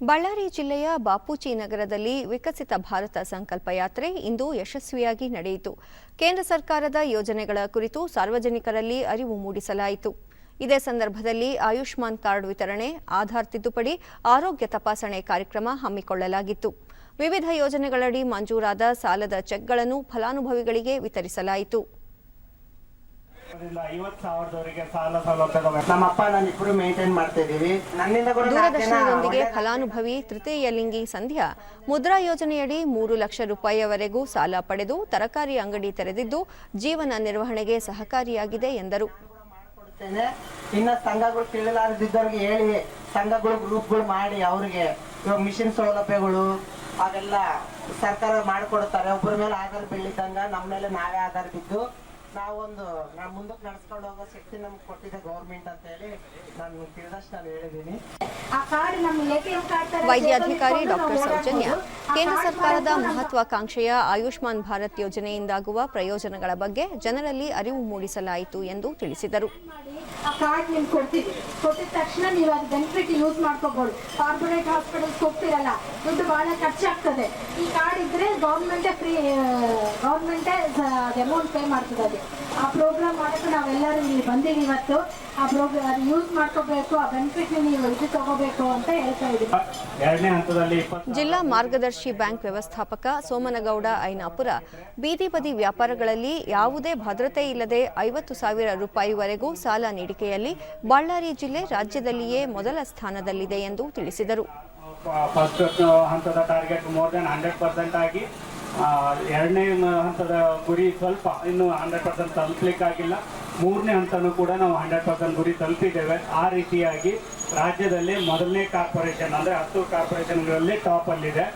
ಬಳ್ಳಾರಿ ಜಿಲ್ಲೆಯ ಬಾಪೂಜಿ ನಗರದಲ್ಲಿ ವಿಕಸಿತ ಭಾರತ ಸಂಕಲ್ಪ ಯಾತ್ರೆ ಇಂದು ಯಶಸ್ವಿಯಾಗಿ ನಡೆಯಿತು. ಕೇಂದ್ರ ಸರ್ಕಾರದ ಯೋಜನೆಗಳ ಕುರಿತು ಸಾರ್ವಜನಿಕರಲ್ಲಿ ಅರಿವು ಮೂಡಿಸಲಾಯಿತು. ಇದೇ ಸಂದರ್ಭದಲ್ಲಿ ಆಯುಷ್ಮಾನ್ ಕಾರ್ಡ್ ವಿತರಣೆ, ಆಧಾರ್ ತಿದ್ದುಪಡಿ, ಆರೋಗ್ಯ ತಪಾಸಣೆ ಕಾರ್ಯಕ್ರಮ ಹಮ್ಮಿಕೊಳ್ಳಲಾಗಿತ್ತು. ವಿವಿಧ ಯೋಜನೆಗಳಡಿ ಮಂಜೂರಾದ ಸಾಲದ ಚೆಕ್ಗಳನ್ನು ಫಲಾನುಭವಿಗಳಿಗೆ ವಿತರಿಸಲಾಯಿತು. ಅದರಿಂದ ಐವತ್ತು ಸಾವಿರದವರೆಗೆ ಸಾಲ ಸೌಲಭ್ಯ ನಮ್ಮ ಅಪ್ಪ ನಾನು ಇಬ್ರು ಮೇಂಟೈನ್ ಮಾಡ್ತಾ ಇದೀವಿ ನನ್ನಿಂದ ಕೂಡ ನಾಲ್ಕು ಜನ ದೂರದರ್ಶನದೊಂದಿಗೆ ಒಳ್ಳೆ- ಫಲಾನುಭವಿ ತೃತೀಯ ಲಿಂಗಿ ಸಂಧ್ಯಾ. ಮುದ್ರಾ ಯೋಜನೆಯಡಿ ಮೂರು ಲಕ್ಷ ರೂಪಾಯಿಯವರೆಗೂ ಸಾಲ ಪಡೆದು ತರಕಾರಿ ಅಂಗಡಿ ತೆರೆದಿದ್ದು ಜೀವನ ನಿರ್ವಹಣೆಗೆ ಸಹಕಾರಿಯಾಗಿದೆ ಎಂದರು. ಇನ್ನ ಸಂಘಗಳು ತಿಳಿಲಾರದಿದ್ದವ್ರಿಗೆ ಹೇಳಿ ಸಂಘಗಳು ಗ್ರೂಪ್ಗಳು ಮಾಡಿ ಅವ್ರಿಗೆ ಇವಾಗ ಮಿಷಿನ್ ಸೌಲಭ್ಯಗಳು ಅವೆಲ್ಲ ಸರ್ಕಾರ ಮಾಡ್ಕೊಡ್ತಾರೆ. ಒಬ್ಬರ ಮೇಲೆ ಆಧಾರ ಬೀಳಿದಂಗ ನಮ್ಮ ಮೇಲೆ ನಾವೇ ಆಧಾರ ಬಿದ್ದು ನಾವೊಂದು ನಾವು ಮುಂದಕ್ಕೆ ನಡ್ಸ್ಕೊಂಡು ಹೋಗೋ ಶಕ್ತಿ ನಮ್ಗೆ ಕೊಟ್ಟಿದೆ ಗೌರ್ಮೆಂಟ್ ಅಂತ ಹೇಳಿ ನಾನು ತಿಳಿದಷ್ಟು ನಾನು ಹೇಳಿದ್ದೀನಿ. ವೈದ್ಯಾಧಿಕಾರಿ ಡಾಕ್ಟರ್ ಸೌಜನ್ಯ. ಕೇಂದ್ರ ಸರ್ಕಾರದ ಮಹತ್ವಾಕಾಂಕ್ಷೆಯ ಆಯುಷ್ಮಾನ್ ಭಾರತ್ ಯೋಜನೆಯಿಂದಾಗುವ ಪ್ರಯೋಜನಗಳ ಬಗ್ಗೆ ಜನರಲ್ಲಿ ಅರಿವು ಮೂಡಿಸಲಾಯಿತು ಎಂದು ತಿಳಿಸಿದರು. ಆ ಕಾರ್ಡ್ ನಿಮ್ಗೆ ಕೊಡ್ತೀವಿ. ಕೊಟ್ಟಿದ ತಕ್ಷಣ ನೀವು ಅದು ಬೆನಿಫಿಟ್ ಯೂಸ್ ಮಾಡ್ಕೋಬಹುದು ಕಾರ್ಪೊರೇಟ್ ಹಾಸ್ಪಿಟಲ್ಸ್ ಹೋಗ್ತಿರಲ್ಲ ದುಡ್ಡು ಬಹಳ ಖರ್ಚಾಗ್ತದೆ. ಈ ಕಾರ್ಡ್ ಇದ್ರೆ ಗೌರ್ಮೆಂಟೇ ಫ್ರೀ ಗೌರ್ಮೆಂಟೇ ಅಮೌಂಟ್ ಪೇ ಮಾಡ್ತದೆ ಅದು. ಆ ಪ್ರೋಗ್ರಾಮ್ ಮಾಡೋಕೆ ನಾವೆಲ್ಲರೂ ಇಲ್ಲಿ ಬಂದೀವಿ ಇವತ್ತು. ಆ ಪ್ರೋಗ್ರಾಮ್ ಅದು ಯೂಸ್ ಮಾಡ್ಕೋಬೇಕು ಆ ಬೆನಿಫಿಟ್ ನೀವು ಇದು ತಗೋಬೇಕು ಅಂತ ಹೇಳ್ತಾ ಇದ್ದೀವಿ ಎರಡನೇ ಹಂತದಲ್ಲಿ ಇಪ್ಪತ್ತು ಜಿಲ್ಲಾ ಮಾರ್ಗದರ್ಶಿ ಬ್ಯಾಂಕ್ ವ್ಯವಸ್ಥಾಪಕ ಸೋಮನಗೌಡ ಐನಾಪುರ. ಬೀದಿ ಬದಿ ವ್ಯಾಪಾರಗಳಲ್ಲಿ ಯಾವುದೇ ಭದ್ರತೆ ಇಲ್ಲದೆ ಐವತ್ತು ಸಾವಿರ ರೂಪಾಯಿವರೆಗೂ ಸಾಲ ನೀಡಿಕೆಯಲ್ಲಿ ಬಳ್ಳಾರಿ ಜಿಲ್ಲೆ ರಾಜ್ಯದಲ್ಲಿಯೇ ಮೊದಲ ಸ್ಥಾನದಲ್ಲಿದೆ ಎಂದು ತಿಳಿಸಿದರು. ಫಸ್ಟ್ ಹಂತದ target more than hundred percent ಆಗಿ ಎರಡನೇ ಹಂತದ ಗುರಿ ಸ್ವಲ್ಪ ಇನ್ನು ಹಂಡ್ರೆಡ್ ಪರ್ಸೆಂಟ್ ತಲುಪಲಿಕ್ಕಾಗಿಲ್ಲ ಮೂರನೇ ಹಂತನೂ ಕೂಡ ನಾವು ಹಂಡ್ರೆಡ್ ಪರ್ಸೆಂಟ್ ಗುರಿ ತಲುಪಿದ್ದೇವೆ. ಆ ರೀತಿಯಾಗಿ ರಾಜ್ಯದಲ್ಲಿ ಮೊದಲನೇ ಕಾರ್ಪೊರೇಷನ್, ಅಂದರೆ ಹತ್ತು ಕಾರ್ಪೊರೇಷನ್ಗಳಲ್ಲಿ ಟಾಪ್ ಅಲ್ಲಿದೆ